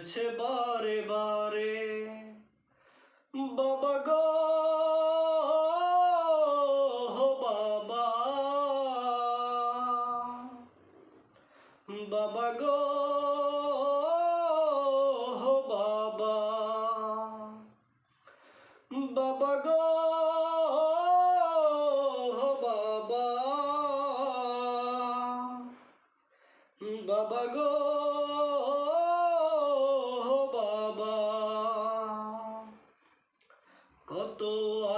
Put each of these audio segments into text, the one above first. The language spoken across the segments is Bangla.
পড়ছে বারে বারে বাবা গো বাবা বাবা গো বাবা বাবা গো বাবা বাবা গো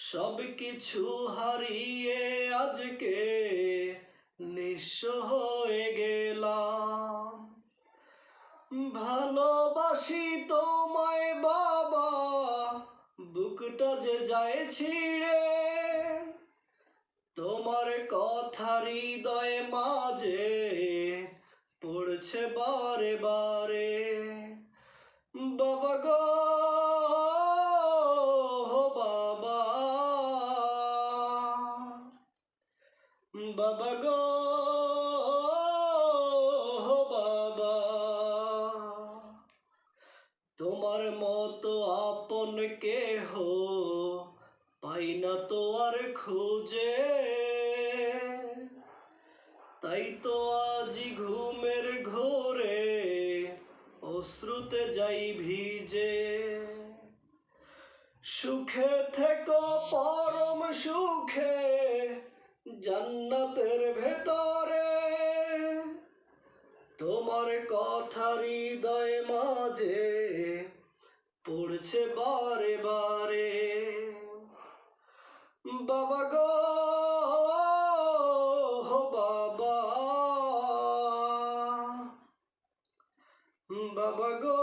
সব কিছু হারিয়ে আজকে নিঃস্ব হয়ে গেলাম। ভালোবাসি তোমায় বাবা, বুকটা যে যায় ছিঁড়ে। তোমার কথা হৃদয় মাঝে পড়ছে বারে বারে। বাবা গো বাবা গো বাবা। তোমার মতো আপন কেহ পাই না তো আর খুঁজে। তাই তো আজি ঘুমের ঘোরে অশ্রুতে যাই ভিজে। সুখে থেকো পরম সুখে রাতের ভেতরে তোমার কথা হৃদয় মাঝে পড়ছে বারে বারে। বাবা গো বাবা। বাবা গো